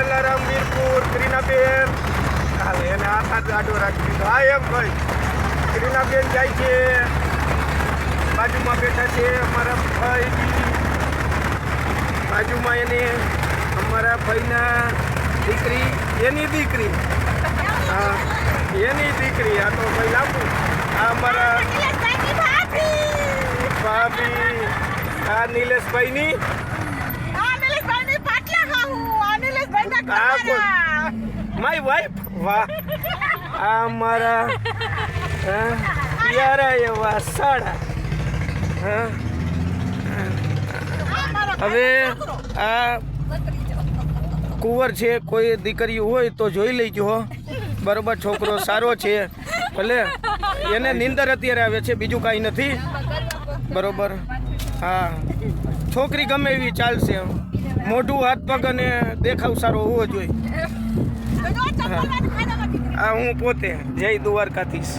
જલારામ વીરપુર ક્રીનાબેન હાલ એને હાથ આડો રાખી દીધો. હા એમ ભાઈ. ક્રીનાબેન જાય છે. બાજુમાં બેઠા છે અમારા ભાઈ. બાજુમાં એને અમારા ભાઈના દીકરી એની દીકરી. હા એની દીકરી. આ તો ભાઈ લાંબુ. આ અમારા ભાભી. આ નિલેશભાઈની માય વાઈફ વાહ. આ મારા પ્યારા એવા સાડા હવે આ કુંવર છે, કોઈ દીકરી હોય તો જોઈ લેજો બરોબર, છોકરો સારો છે. ભલે, એને નીંદર અત્યારે આવે છે, બીજું કાંઈ નથી. બરોબર, હા. છોકરી ગમે એવી ચાલશે. મોઢું હાથ પગ અને દેખાવ સારો હોવો જોઈએ. આ હું પોતે જય દ્વારકાધીશ.